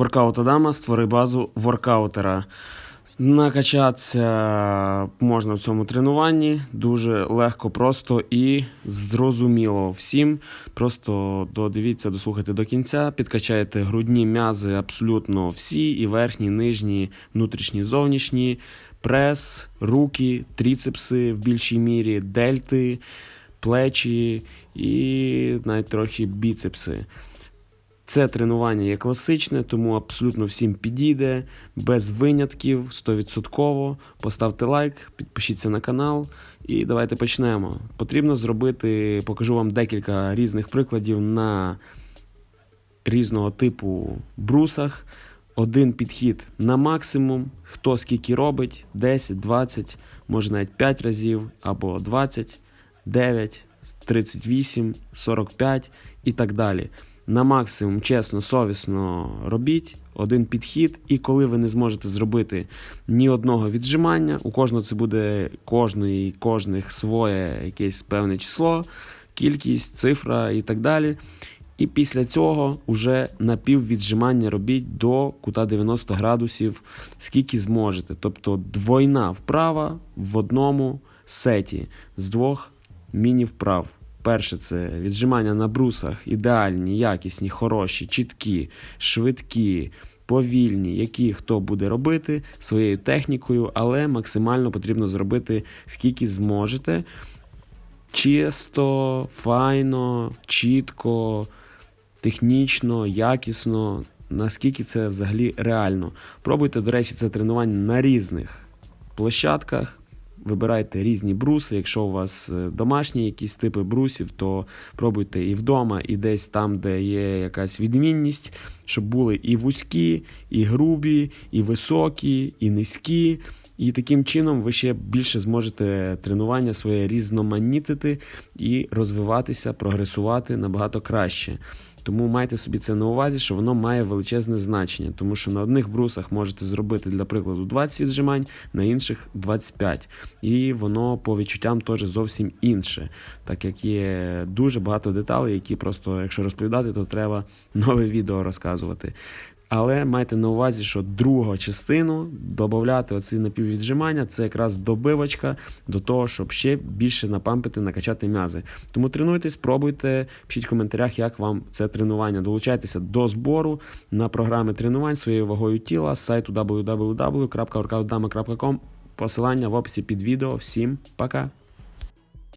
Воркаут Адама, створи базу воркаутера. Накачатися можна в цьому тренуванні дуже легко, просто і зрозуміло всім. Просто додивіться, дослухайте до кінця, підкачаєте грудні м'язи абсолютно всі, і верхні, нижні, внутрішні, зовнішні, прес, руки, тріцепси в більшій мірі, дельти, плечі і навіть трохи біцепси. Це тренування є класичне, тому абсолютно всім підійде, без винятків, 100%. Поставте лайк, підпишіться на канал і давайте почнемо. Потрібно зробити, покажу вам декілька різних прикладів на різного типу брусах. Один підхід на максимум, хто скільки робить, 10, 20, може навіть 5 разів, або 20, 9, 38, 45 і так далі. На максимум, чесно, совісно робіть один підхід, і коли ви не зможете зробити ні одного віджимання, у кожного це буде кожної, кожних своє якесь певне число, кількість, цифра і так далі. І після цього вже напіввіджимання робіть до кута 90 градусів, скільки зможете. Тобто двойна вправа в одному сеті з двох міні-вправ. Перше це віджимання на брусах, ідеальні, якісні, хороші, чіткі, швидкі, повільні, які хто буде робити своєю технікою, але максимально потрібно зробити скільки зможете. Чисто, файно, чітко, технічно, якісно, наскільки це взагалі реально. Пробуйте, до речі, це тренування на різних площадках. Вибирайте різні бруси. Якщо у вас е, домашні якісь типи брусів, то пробуйте і вдома, і десь там, де є якась відмінність, щоб були і вузькі, і грубі, і високі, і низькі. І таким чином ви ще більше зможете тренування своє різноманітити і розвиватися, прогресувати набагато краще. Тому майте собі це на увазі, що воно має величезне значення, тому що на одних брусах можете зробити, для прикладу, 20 віджимань, на інших 25. І воно по відчуттям теж зовсім інше, так як є дуже багато деталей, які просто, якщо розповідати, то треба нове відео розказувати. Але майте на увазі, що другу частину додати оці напіввіджимання це якраз добивочка до того, щоб ще більше напампити, накачати м'язи. Тому тренуйтесь, пробуйте, пишіть в коментарях, як вам це тренування. Долучайтеся до збору на програми тренувань своєю вагою тіла з сайту www.workoutdama.com. Посилання в описі під відео. Всім пока!